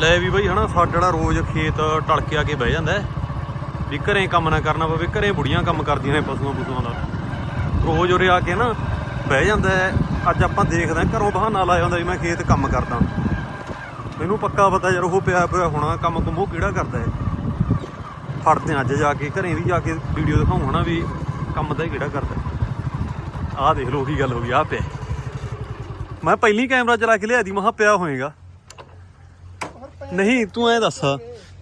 ਲੈ ਵੀ ਬਈ ਹਨਾ, ਸਾਡਾ ਜਿਹੜਾ ਰੋਜ਼ ਖੇਤ ਟਲ ਕੇ ਆ ਕੇ ਬਹਿ ਜਾਂਦਾ ਵੀ ਘਰੇ ਕੰਮ ਨਾ ਕਰਨਾ ਪਵੇ, ਘਰੇ ਬੁੜੀਆਂ ਕੰਮ ਕਰਦੀਆਂ ਨੇ ਪਸ਼ੂਆਂ ਪਸ਼ੂਆਂ ਦਾ। ਰੋਜ਼ ਉਰੇ ਆ ਕੇ ਨਾ ਬਹਿ ਜਾਂਦਾ ਅੱਜ ਆਪਾਂ ਦੇਖਦੇ ਹਾਂ, ਘਰੋਂ ਬਹਾਨਾ ਲਾਇਆ ਹੁੰਦਾ ਵੀ ਮੈਂ ਖੇਤ ਕੰਮ ਕਰਦਾ। ਮੈਨੂੰ ਪੱਕਾ ਪਤਾ ਯਾਰ, ਉਹ ਪਿਆ ਪਿਆ ਹੋਣਾ, ਕੰਮ ਕੁੰਮ ਉਹ ਕਿਹੜਾ ਕਰਦਾ ਹੈ। ਫੜਦੇ ਅੱਜ ਜਾ ਕੇ, ਘਰੇ ਵੀ ਜਾ ਕੇ ਵੀਡੀਓ ਦਿਖਾਉਂ ਹਨਾ ਵੀ ਕੰਮ ਦਾ ਕਿਹੜਾ ਕਰਦਾ ਆਹ ਦੇਖ ਲਓ ਉਹੀ ਗੱਲ ਹੋ ਗਈ, ਆਹ ਪਿਆ। ਮੈਂ ਪਹਿਲੀ ਕੈਮਰਾ ਚਲਾ ਕੇ ਲਿਆ ਲਿਆਦੀ ਮਹਾ ਪਿਆ ਹੋਏਗਾ। ਨਹੀਂ ਤੂੰ ਐ ਦੱਸ।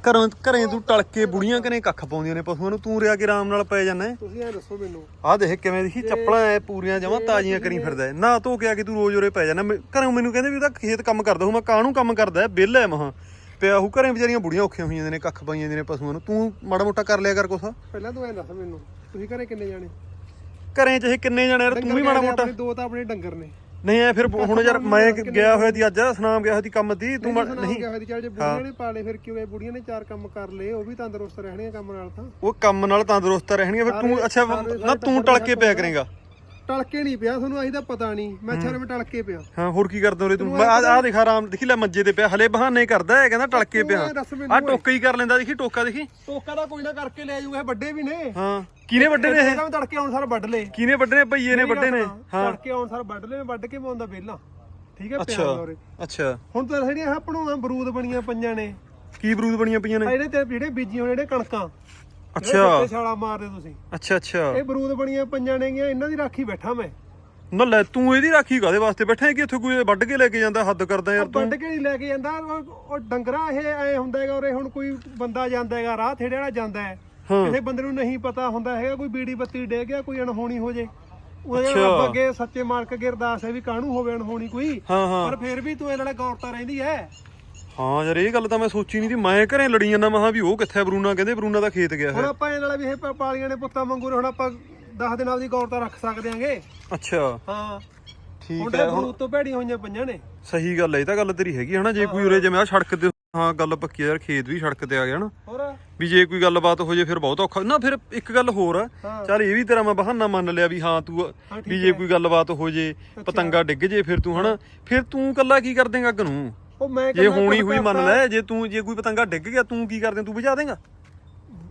ਘਰੋਂ ਘਰੇ ਤੂੰ ਟਲ ਕੇ ਬੁੜੀਆਂ ਘਰੇ ਕੱਖ ਪਾਉਂਦੀਆਂ ਨੇ ਪਸ਼ੂਆਂ ਨੂੰ? ਤੂੰ ਰਿਆ ਕੇ ਆਰਾਮ ਨਾਲ ਪੈ ਜਾਂਦਾ ਤੁਸੀਂ ਐ ਦੱਸੋ ਮੈਨੂੰ। ਆਹ ਦੇਖ ਕਿਵੇਂ ਦੇਖੀ ਚੱਪਲਾਂ ਐ ਪੂਰੀਆਂ ਜਮਾਂ ਤਾਜ਼ੀਆਂ ਕਰੀ ਫਿਰਦਾ ਹੈ। ਨਾ ਧੋ ਕੇ ਆ ਕੇ ਤੂੰ ਰੋਜ਼ ਉਰੇ ਪੈ ਜਾਂਦਾ। ਘਰੋਂ ਮੈਨੂੰ ਕਹਿੰਦੇ ਵੀ ਉਹਦਾ ਖੇਤ ਕੰਮ ਕਰਦਾ ਹੂੰ ਮੈਂ ਕਾਹਨੂੰ ਕੰਮ ਕਰਦਾ ਬਿੱਲ ਹੈ ਮਹਾ। ਪਿਆ ਹੂ ਘਰੇ ਵਿਚਾਰੀਆਂ ਬੁੜੀਆਂ ਔਖੀਆਂ ਹੋਈਆਂ ਨੇ ਕੱਖ ਪਾਈਆਂ ਨੇ ਪਸ਼ੂਆਂ ਨੂੰ। ਤੂੰ ਮਾੜਾ ਮੋਟਾ ਕਰ ਲਿਆ ਕਰ ਕੁਛ। ਪਹਿਲਾਂ ਤੂੰ ਐ ਦੱਸ ਮੈਨੂੰ। ਤੁਸੀਂ ਘਰੇ ਕਿੰਨੇ ਜਾਣੇ? ਘਰੇ ਚਾਹੇ ਕਿੰਨੇ ਜਣੇ? ਯਾਰ ਤੂੰ ਵੀ ਮਾੜਾ ਮੋਟਾ। ਦੋ ਤਾਂ ਆਪਣੇ ਡੰਗਰ ਨੇ। ਨਹੀਂ ਐ ਫਿਰ ਹੁਣ ਯਾਰ ਮੈਂ ਗਿਆ ਹੋਇਆ ਦੀ ਅੱਜ ਸਨਾਮ ਗਿਆ ਹੋਇਆ ਦੀ ਕੰਮ ਦੀ ਤੂੰ ਨਹੀਂ ਕਿਹਾ ਹੋਇਆ ਚੱਲ ਜੇ ਬੁੜੀਆਂ ਨੇ ਪਾਲੇ ਫਿਰ ਕਿਉਂ ਇਹ ਬੁੜੀਆਂ ਨੇ ਚਾਰ ਕੰਮ ਕਰ ਲਏ ਉਹ ਵੀ ਤੰਦਰੁਸਤ ਰਹਿਣੀਆਂ ਕੰਮ ਨਾਲ ਤਾਂ। ਉਹ ਕੰਮ ਨਾਲ ਤੰਦਰੁਸਤ ਰਹਿਣਗੇ ਫਿਰ ਤੂੰ ਅੱਛਾ ਨਾ ਤੂੰ ਟਲ ਕੇ ਪਿਆ ਕਰੇਗਾ। ਟਲਕੇ ਨਹੀਂ ਪਿਆ ਤੁਹਾਨੂੰ ਅਹੀਂ ਤਾਂ ਪਤਾ ਨਹੀਂ। ਮੈਂ ਛੇਰੇ ਮੈਂ ਟਲਕੇ ਪਿਆ। ਹਾਂ ਹੋਰ ਕੀ ਕਰਦਾ ਉਰੇ ਤੂੰ? ਆ ਆ ਦਿਖਾ ਆਰਾਮ ਦੇਖੀ ਲੈ ਮੰਜੇ ਤੇ ਪਿਆ ਹਲੇ ਬਹਾਨੇ ਕਰਦਾ ਹੈ ਕਹਿੰਦਾ ਟਲ ਕੇ ਪਿਆ। ਆ ਟੋਕਾ ਹੀ ਕਰ ਲੈਂਦਾ ਦੇਖੀ ਟੋਕਾ ਦੇਖੀ। ਟੋਕਾ ਦਾ ਕੋਈ ਨਾ ਕਰਕੇ ਲੈ ਜਾਊਗਾ ਇਹ ਵੱਡੇ ਵੀ ਨੇ। ਹਾਂ। ਕਿਹਨੇ ਵੱਡੇ ਨੇ ਇਹ? ਮੈਂ ਤੜਕੇ ਆਉਣ ਸਾਰ ਵੱਢ ਲੇ ਕਿਹਨੇ ਵੱਡੇ ਨੇ? ਭਈਏ ਨੇ ਵੱਡੇ ਨੇ? ਹਾਂ। ਤੜਕੇ ਆਉਣ ਸਾਰ ਵੱਢ ਲੇ ਮੈਂ ਵੱਢ ਕੇ ਪਾਉਂਦਾ ਪਹਿਲਾਂ ਠੀਕ ਹੈ ਪਿਆ ਅੱਛਾ ਉਰੇ ਅੱਛਾ। ਹੁਣ ਤਾਂ ਜਿਹੜੀਆਂ ਆਹ ਬਣਾਉਣਾ ਬਰੂਦ ਬਣੀਆਂ ਪਈਆਂ ਨੇ। ਕੀ ਬਰੂਦ ਬਣੀਆਂ ਪਈਆਂ ਨੇ? ਜਿਹੜੇ ਤੇ ਜਿਹੜੇ ਬੀਜੀਆਂ ਹੋਣੇ ਜਿਹੜੇ ਕਣਕਾਂ। ਅੱਛਾ। ਤੇ ਛਾਲਾ ਮਾਰਦੇ ਤੁਸੀਂ। ਅੱਛਾ ਅੱਛਾ। ਇਹ ਬਰੂਦ ਬਣੀਆਂ ਪਈਆਂ ਨੇਗੀਆਂ ਇਹਨਾਂ ਦੀ ਰਾਖੀ ਬੈਠਾ ਮੈਂ। ਨਾ ਲੈ ਤੂੰ ਇਹਦੀ ਰਾਖੀ ਕਾਦੇ ਵਾਸਤੇ ਬੈਠਾ ਕਿ ਇੱਥੇ ਕੋਈ ਵੱਢ ਕੇ ਲੈ ਕੇ ਜਾਂਦਾ ਹੱਦ ਕਰਦਾ ਯਾਰ ਤੂੰ? ਵੱਢ ਕੇ ਨਹੀਂ ਲੈ ਕੇ ਜਾਂਦਾ। ਉਹ ਡੰਗਰਾ ਇਹ ਐ ਹੁੰਦਾ ਹੈਗਾ ਉਰੇ ਹੁਣ ਕੋਈ ਬੰਦਾ ਜਾਂਦਾ ਹੈਗਾ ਰਾਹ ਥੇੜੇ ਵਾਲਾ ਜਾਂਦਾ ਹਾਂ। ਕਿਸੇ ਬੰਦੇ ਨੂੰ ਨਹੀਂ ਪਤਾ ਹੁੰਦਾ ਹੈਗਾ ਕੋਈ ਬੀੜੀ ਬੱਤੀ ਡੇ ਗਿਆ ਕੋਈ ਅਣਹੋਣੀ ਹੋ ਜੇ। ਉਹਦੇ ਅੱਗੇ ਸੱਚੇ ਮਾਲਕ ਅੱਗੇ ਅਰਦਾਸ ਹੈ ਵੀ ਕਾਹਨੂੰ ਹੋਵੇ ਅਣਹੋਣੀ ਕੋਈ। ਪਰ ਫਿਰ ਵੀ ਤੂੰ ਇਹਨਾਂ ਨਾਲ ਗੌਰਤਾ ਰਹਿੰਦੀ ਹੈ। ਹਾਂ ਯਾਰ ਇਹ ਗੱਲ ਤਾਂ ਮੈਂ ਸੋਚੀ ਨਹੀਂ ਸੀ। ਮੈਂ ਘਰੇ ਲੜੀ ਜਾਂਦਾ ਮਹਾ ਵੀ ਉਹ ਕਿੱਥੇ ਬਰੂਨਾ? ਕਹਿੰਦੇ ਬਰੂਨਾ ਦਾ ਖੇਤ ਗਿਆ ਹੁਣ ਆਪਾਂ ਇਹਨਾਂ ਨਾਲ ਵੀ ਇਹ ਪਾਲੀਆਂ ਨੇ ਪੁੱਤਾਂ ਵਾਂਗੂ ਹੁਣ ਆਪਾਂ 10 ਦਿਨਾਂ ਦੀ ਗੌਰਤਾ ਰੱਖ ਸਕਦੇ ਆਂਗੇ। ਅੱਛਾ। ਹਾਂ। ਠੀਕ ਹੈ ਹੁਣ ਤੋਂ ਭੈੜੀਆਂ ਹੋਈਆਂ ਪਈਆਂ ਨੇ। ਸਹੀ ਗੱਲ ਹੈ ਇਹ ਤਾਂ ਗੱਲ ਤੇਰੀ ਹੈਗੀ ਹੈ ਨਾ। ਜੇ ਕੋਈ ਉਰੇ ਜਿਵੇਂ ਆ ਸੜਕ ਤੇ ਹਾਂ ਗੱਲ ਪੱਕੀ ਆ ਯਾਰ ਖੇਤ ਵੀ ਸੜਕ ਤੇ ਆ ਗਿਆ ਨਾ। ਹੋਰ? ਵੀ ਜੇ ਕੋਈ ਗੱਲਬਾਤ ਹੋ ਜੇ ਫਿਰ ਬਹੁਤ ਔਖਾ। ਨਾ ਫਿਰ ਇੱਕ ਗੱਲ ਹੋਰ ਆ। ਹਾਂ। ਚੱਲ ਇਹ ਵੀ ਤੇਰਾ ਮੈਂ ਬਹਾਨਾ ਮੰਨ ਲਿਆ ਵੀ ਹਾਂ ਤੂੰ ਹਾਂ, ਠੀਕ ਵੀ ਜੇ ਕੋਈ ਗੱਲਬਾਤ ਹੋ ਜੇ ਪਤੰਗਾ ਡਿੱਗ ਜੇ ਫਿਰ ਤੂੰ ਹਨਾ? ਫਿਰ ਤੂੰ ਕੱਲਾ ਕੀ ਕਰ ਦੇਂਗਾ ਅੱਗ ਨੂੰ? ਉਹ ਮੈਂ ਜੇ ਕਹਿੰਦਾ ਹੋਣੀ ਹੋਈ ਮੰਨ ਲੈ ਜੇ ਤੂੰ ਜੇ ਕੋਈ ਪਤੰਗਾ ਡਿੱਗ ਗਿਆ ਤੂੰ ਕੀ ਕਰ ਦੇਂ ਤੂੰ ਬੁਝਾ ਦੇਂਗਾ?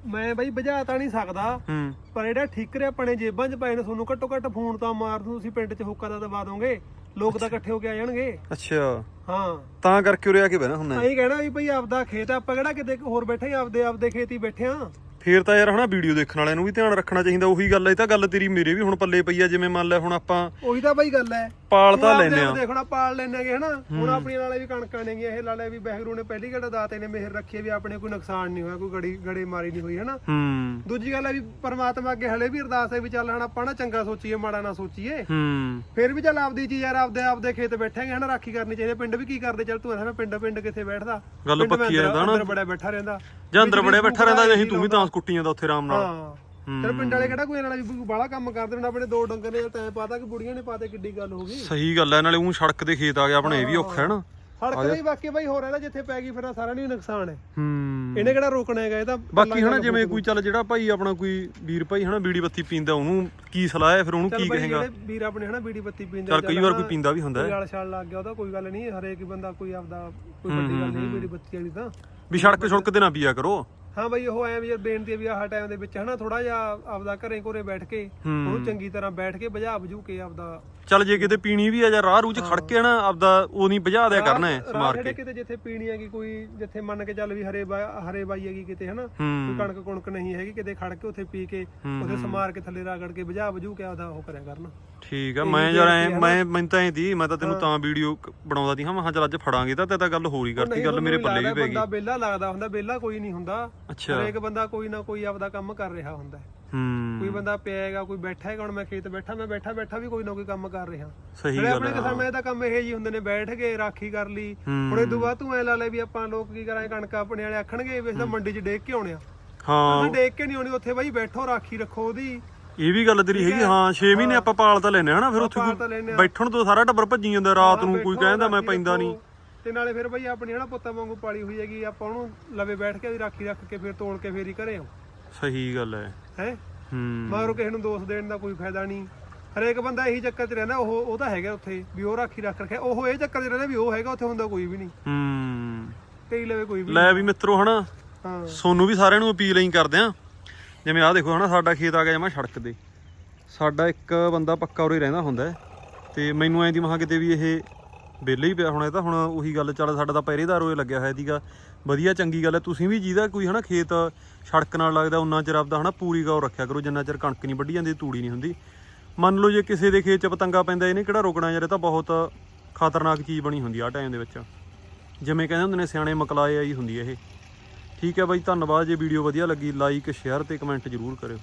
ਮੈਂ ਬਈ ਬੁਝਾ ਤਾਂ ਨਹੀਂ ਸਕਦਾ ਹੂੰ। ਪਰ ਜਿਹੜਾ ਠੀਕਰੇ ਆਪਣੇ ਜੇਬਾਂ 'ਚ ਪਏ ਨੇ ਤੁਹਾਨੂੰ ਘੱਟੋ ਘੱਟ ਫੋਨ ਤਾਂ ਮਾਰ ਦੂ ਤੁਸੀਂ ਪਿੰਡ 'ਚ ਹੁੱਕਾ ਦਾ ਦਬਾ ਦੋਗੇ ਲੋਕ ਤਾਂ ਇਕੱਠੇ ਹੋ ਕੇ ਆ ਜਾਣਗੇ। ਅੱਛਾ। ਹਾਂ। ਤਾਂ ਕਰਕੇ ਉਰੇ ਆ ਕੇ ਬਹਿਣਾ ਹੁੰਦਾ ਅਸੀਂ ਕਹਿਣਾ ਵੀ ਭਈ ਆਪਦਾ ਖੇਤ ਆ, ਆਪਾਂ ਕਿਹੜਾ ਕਿਤੇ ਹੋਰ ਬੈਠੇ ਆ, ਆਪਦੇ ਆਪਦੇ ਖੇਤ ਹੀ ਬੈਠੇ ਆ। ਫੇਰ ਤਾਂ ਯਾਰ ਹਨਾ ਵੀਡੀਓ ਦੇਖਣ ਵਾਲਿਆਂ ਨੂੰ ਵੀ ਧਿਆਨ ਰੱਖਣਾ ਚਾਹੀਦਾ ਉਹੀ ਗੱਲ ਹੈ ਤਾਂ ਗੱਲ ਤੇਰੀ ਮੇਰੇ ਵੀ ਹੁਣ ਪੱਲੇ ਪਈ ਆ ਜਿਵੇਂ ਮੰਨ ਲੈ ਹੁਣ ਆਪਾਂ ਉਹੀ ਤਾਂ ਬਈ ਗੱਲ ਹੈ ਪਾਲ ਤਾਂ ਲੈਨੇ ਆ। ਦੇਖਣਾ ਪਾਲ ਲੈਣਾਗੇ ਹਨਾ। ਹੁਣ ਆਪਣੀਆਂ ਨਾਲੇ ਵੀ ਕਣਕਾਂ ਨੇਗੀਆਂ ਇਹ ਲਾਲੇ ਵੀ ਬਹਿਗਰੂ ਨੇ ਪਹਿਲੀ ਘੜਾ ਦਾਤੇ ਨੇ ਮਿਹਰ ਰੱਖੀ ਹੈ ਵੀ ਆਪਣੇ ਕੋਈ ਨੁਕਸਾਨ ਨਹੀਂ ਹੋਇਆ ਕੋਈ ਗੜੀ ਗੜੇ ਮਾਰੀ ਨਹੀਂ ਹੋਈ ਹਨਾ। ਹੂੰ। ਦੂਜੀ ਗੱਲ ਹੈ ਵੀ ਪਰਮਾਤਮਾ ਅੱਗੇ ਹਲੇ ਵੀ ਅਰਦਾਸ ਹੈ ਵੀ ਚੱਲ ਹਣਾ ਆਪਾਂ ਨਾ ਚੰਗਾ ਸੋਚੀਏ ਮਾੜਾ ਨਾ ਸੋਚੀਏ। ਹੂੰ। ਫਿਰ ਵੀ ਚੱਲ ਆਪਦੀ ਚੀਜ਼ ਯਾਰ ਆਪਦੇ ਆਪਦੇ ਖੇਤ ਬੈਠਾਂਗੇ ਹਨਾ ਰਾਖੀ ਕਰਨੀ ਚਾਹੀਦੀ ਹੈ। ਪਿੰਡ ਵੀ ਕੀ ਕਰਦੇ ਚੱਲ ਤੂੰ ਐਵੇਂ ਪਿੰਡ ਪਿੰਡ ਕਿੱਥੇ ਬੈਠਦਾ। ਗੱਲ ਪੱਕੀ ਇਹਦਾ ਨਾ। ਅੰਦਰ ਬੜਾ ਬੈਠਾ ਰਹਿੰਦਾ। ਜਾਂ ਅੰਦਰ ਬੜੇ ਬੈਠਾ ਰਹਿੰਦਾ ਨਹੀਂ ਤੂੰ ਵੀ ਤਾਂ ਕੁੱਟੀਆਂ ਦਾ ਉੱਥੇ ਆਰਾਮ ਨਾਲ। ਹਾਂ। ਚਲ ਪਿੰਡ ਵਾਲੇ ਕਿਹੜਾ ਕੋਈ ਇਹਨਾਂ ਨਾਲ ਵੀ ਬਾਹਲਾ ਕੰਮ ਕਰਦੇ ਹੁਣ ਆਪਣੇ ਦੋ ਡੰਗਰ ਨੇ ਤੈਂ ਪਾਤਾ ਕਿ ਬੁੜੀਆਂ ਨੇ ਪਾਤੇ ਕਿੱਡੀ ਗੱਲ ਹੋ ਗਈ। ਸਹੀ ਗੱਲ ਹੈ ਨਾਲੇ ਉਹ ਸੜਕ ਦੇ ਖੇਤ ਆ ਗਿਆ ਆਪਣੇ ਇਹ ਵੀ ਔਖਾ ਹੈ ਨਾ। ਸੜਕ ਹੀ ਬਾਕੀ ਬਾਈ ਹੋ ਰਿਹਾ ਜਿੱਥੇ ਪੈ ਗਈ ਫਿਰ ਸਾਰਾ ਨਹੀਂ ਨੁਕਸਾਨ ਹੈ ਹੂੰ। ਇਹਨੇ ਕਿਹੜਾ ਰੋਕਣਾ ਹੈਗਾ ਇਹ ਤਾਂ ਬਾਕੀ ਹਨਾ ਜਿਵੇਂ ਕੋਈ ਚੱਲ ਜਿਹੜਾ ਭਾਈ ਆਪਣਾ ਕੋਈ ਵੀਰ ਭਾਈ ਹਨਾ ਬੀੜੀ ਬੱਤੀ ਪੀਂਦਾ ਉਹਨੂੰ ਕੀ ਸਲਾਹ ਹੈ ਫਿਰ ਉਹਨੂੰ ਕੀ ਕਹੇਗਾ? ਵੀਰ ਆਪਣੇ ਹਨਾ ਬੀੜੀ ਬੱਤੀ ਪੀਂਦੇ ਚੱਲ ਕਈ ਵਾਰ ਕੋਈ ਪੀਂਦਾ ਵੀ ਹੁੰਦਾ ਹੈ ਗਾਲ ਛਾਲ ਲੱਗ ਗਿਆ ਉਹਦਾ ਕੋਈ ਗੱਲ ਨਹੀਂ ਹਰੇਕ ਬੰਦਾ ਕੋਈ ਆਪਦਾ ਕੋਈ ਵੱਡੀ ਗੱਲ ਨਹੀਂ ਬੀੜੀ ਬੱਤੀ ਵਾਲੀ ਤਾਂ। ਵੀ ਸੜਕ ਸੜਕ ਤੇ ਨਾ ਪੀਆ ਕਰੋ। ਹਾਂ ਬਈ ਉਹ ਐ ਵੀ ਯਾਰ ਬੇਨਤੀ ਵੀ ਆਹ ਟਾਈਮ ਦੇ ਵਿੱਚ ਹਨਾ ਥੋੜਾ ਜਿਹਾ ਆਪਦਾ ਘਰੇ ਘੋਰੇ ਬੈਠ ਕੇ ਉਹਨੂੰ ਚੰਗੀ ਤਰ੍ਹਾਂ ਬੈਠ ਕੇ ਬੁਝਾ ਬੁਝੂ ਕੇ ਆਪਦਾ ਚੱਲ ਜੇ ਕਿਤੇ ਪੀਣੀ ਵੀ ਆ ਜਾਂ ਰਾਹ ਰੂਹ ਚ ਖੜ ਕੇ ਨਾ ਆਪਦਾ ਉਹ ਨਹੀਂ ਬੁਝਾ ਦਿਆ ਕਰਨਾ ਹੈ ਸਮਾਰ ਕੇ। ਕਿਤੇ ਜਿੱਥੇ ਪੀਣੀ ਹੈਗੀ ਕੋਈ ਜਿੱਥੇ ਮੰਨ ਕੇ ਚੱਲ ਵੀ ਹਰੇ ਹਰੇ ਬਾਈ ਹੈਗੀ ਕਿਤੇ ਹਨਾ ਕੋਈ ਕਣਕ ਕੁਣਕ ਨਹੀਂ ਹੈਗੀ ਕਿਤੇ ਖੜ ਕੇ ਉੱਥੇ ਪੀ ਕੇ ਉੱਥੇ ਸਮਾਰ ਕੇ ਥੱਲੇ ਰਗੜ ਕੇ ਬੁਝਾ ਬੁਝੂ ਕੇ ਆਪਦਾ ਉਹ ਕਰਿਆ ਕਰਨ। ਠੀਕ ਆ ਮੈਂ ਯਾਰ ਐ ਮੈਂ ਮੈਨੂੰ ਤਾਂ ਐ ਦੀ ਮੈਂ ਤਾਂ ਤੈਨੂੰ ਤਾਂ ਵੀਡੀਓ ਬਣਾਉਂਦਾ ਦੀ ਹਾਂ ਮੈਂ ਚੱਲ ਅੱਜ ਫੜਾਂਗੇ ਤਾਂ ਤੇ ਤਾਂ ਗੱਲ ਹੋਰ ਹੀ ਕਰਤੀ ਗੱਲ ਮੇਰੇ ਪੱਲੇ ਵੀ ਪੈ ਗਈ। ਬੰਦਾ ਬੇਲਾ ਲੱਗਦਾ ਹੁੰਦਾ ਬੇਲਾ ਕੋਈ ਨਹੀਂ ਹੁੰਦਾ। ਅੱਛਾ। ਹਰੇਕ ਬੰਦਾ ਕੋਈ ਨਾ ਕੋਈ ਆਪਦਾ ਕੰਮ ਕਰ ਰਿਹਾ ਹੁੰਦਾ ਹੈ। ਹੂੰ। ਕੋਈ ਬੰਦਾ ਪਿਆ ਹੈਗਾ ਕੋਈ ਬੈਠਾ ਹੈਗਾ ਹੁਣ ਮੈਂ ਖੇਤ ਬੈਠਾ ਮੈਂ ਬੈਠਾ ਬੈਠਾ ਵੀ ਕੋਈ ਨਾ ਕੋਈ ਕੰਮ ਕਰ ਰਿਹਾ। ਸਹੀ ਗੱਲ ਆਪਣੇ ਹੈ ਕਿਸਾਨਾਂ ਦਾ ਕੰਮ ਇਹ ਜੀ ਹੁੰਦੇ ਨੇ ਬੈਠ ਕੇ ਰਾਖੀ ਕਰ ਲਈ। ਹੁਣ ਇਹ ਤੋਂ ਬਾਅਦ ਤੂੰ ਐ ਲਾ ਲੈ ਵੀ ਆਪਾਂ ਲੋਕ ਕੀ ਕਰਾਂਗੇ ਕਣਕਾਂ ਆਪਣੇ ਵਾਲੇ ਆਖਣਗੇ ਵੀ ਤਾਂ ਮੰਡੀ 'ਚ ਡੇਕ ਕੇ ਆਉਣੇ ਆ। ਹਾਂ। ਅਸੀਂ ਡੇਕ ਕੇ ਨਹੀਂ ਆਉਣੀ ਉੱਥੇ ਬਾਈ ਬੈਠੋ ਰਾਖੀ ਰੱਖੋ ਉਹਦੀ। ਇਹ ਵੀ ਗੱਲ ਤੇਰੀ ਹੈਗੀ ਹਾਂ। 6 ਮਹੀਨੇ ਆਪਾਂ ਪਾਲ ਤਾਂ ਲੈਨੇ ਹਨਾ ਫਿਰ ਉੱਥੇ। ਬੈਠਣ ਤੋਂ ਸਾਰਾ ਟੱਬਰ ਭੱਜੀ ਜਾਂਦਾ ਰਾਤ ਨੂੰ ਕੋਈ ਕਹਿੰਦਾ ਮੈਂ ਪੈਂਦਾ। ਨਹੀਂ। ਤੇ ਨਾਲੇ ਫਿਰ ਬਈ ਆਪਣੀ ਹਨਾ ਪੁੱਤਾਂ ਵਾਂਗੂ ਪਾਲੀ ਹੋਈ ਹੈਗੀ ਆਪਾਂ ਉਹਨੂੰ ਲਵੇ ਬੈਠ ਕੇ ਉਹਦੀ ਰਾਖੀ ਰੱਖ ਕੇ ਫਿਰ ਤੋੜ ਕੇ ਫੇਰ ਘਰੇ ਆਉ। ਸਹੀ ਗੱਲ ਹੈ। ਹੈ? ਹੂੰ। ਮਗਰੋਂ ਕਿਸੇ ਨੂੰ ਦੋਸ਼ ਦੇਣ ਦਾ ਕੋਈ ਫਾਇਦਾ ਨਹੀਂ। ਹਰੇਕ ਬੰਦਾ ਇਹੀ ਚੱਕਰ 'ਚ ਰਹਿੰਦਾ ਉਹ ਉਹ ਤਾਂ ਹੈਗਾ ਉੱਥੇ ਵੀ ਉਹ ਰਾਖੀ ਰੱਖ ਰੱਖਿਆ। ਉਹ ਇਹ ਚੱਕਰ 'ਚ ਰਹਿੰਦਾ ਵੀ ਉਹ ਹੈਗਾ ਉੱਥੇ ਹੁੰਦਾ ਕੋਈ ਵੀ ਨਹੀਂ। ਹੂੰ। ਤੇਰੀ ਲਵੇ ਕੋਈ ਵੀ ਲੈ ਵੀ ਮਿੱਤਰੋ ਹਨਾ ਹਾਂ। ਸੋਨੂੰ ਵੀ ਸਾਰਿਆਂ ਨੂੰ ਅਪੀਲ ਹੀ ਕਰਦੇ ਆ ਜਿਵੇਂ ਆਹ ਦੇਖੋ ਹਨਾ ਸਾਡਾ ਖੇਤ ਆ ਗਿਆ ਜਮਾ ਸੜਕ ਤੇ। ਸਾਡਾ ਇੱਕ ਬੰਦਾ ਪੱਕਾ ਉਰੇ ਰਹਿੰਦਾ ਹੁੰਦਾ ਤੇ ਮੈਨੂੰ ਐਂ ਦੀ ਮਹਾ ਕਿਤੇ ਵੀ ਇਹ ਵਿਹਲੇ ਹੀ ਪਿਆ ਹੁਣ, ਇਹ ਤਾਂ ਹੁਣ ਉਹੀ ਗੱਲ ਚੱਲ ਸਾਡਾ ਤਾਂ ਪਹਿਰੇਦਾਰ ਹੋਏ ਲੱਗਿਆ ਹੋਇਆ ਸੀਗਾ। ਵਧੀਆ, ਚੰਗੀ ਗੱਲ ਹੈ। ਤੁਸੀਂ ਵੀ ਜਿਹਦਾ ਕੋਈ ਹਨਾ ਖੇਤ ਸੜਕ ਨਾਲ ਲੱਗਦਾ, ਉਨਾ ਚਿਰ ਆਪਦਾ ਹਨਾ ਪੂਰੀ ਗੌਰ ਰੱਖਿਆ ਕਰੋ। ਜਿੰਨਾ ਚਿਰ ਕਣਕ ਨਹੀਂ ਵੱਢੀ ਜਾਂਦੀ, ਤੂੜੀ ਨਹੀਂ ਹੁੰਦੀ। ਮੰਨ ਲਓ ਜੇ ਕਿਸੇ ਦੇ ਖੇਤ 'ਚ ਪਤੰਗਾ ਪੈਂਦਾ, ਇਹਨੇ ਕਿਹੜਾ ਰੋਕਣਾ ਯਾਰ? ਇਹ ਤਾਂ ਬਹੁਤ ਖਤਰਨਾਕ ਚੀਜ਼ ਬਣੀ ਹੁੰਦੀ ਆ ਟਾਈਮ ਦੇ ਵਿੱਚ। ਜਿਵੇਂ ਕਹਿੰਦੇ ਹੁੰਦੇ ਨੇ, ਸਿਆਣੇ ਮਕਲਾਏ ਆਈ ਹੁੰਦੀ ਇਹ। ਠੀਕ ਹੈ ਬਾਈ, ਧੰਨਵਾਦ। ਜੇ ਵੀਡੀਓ ਵਧੀਆ ਲੱਗੀ ਲਾਈਕ ਸ਼ੇਅਰ ਤੇ ਕਮੈਂਟ ਜ਼ਰੂਰ ਕਰਿਓ।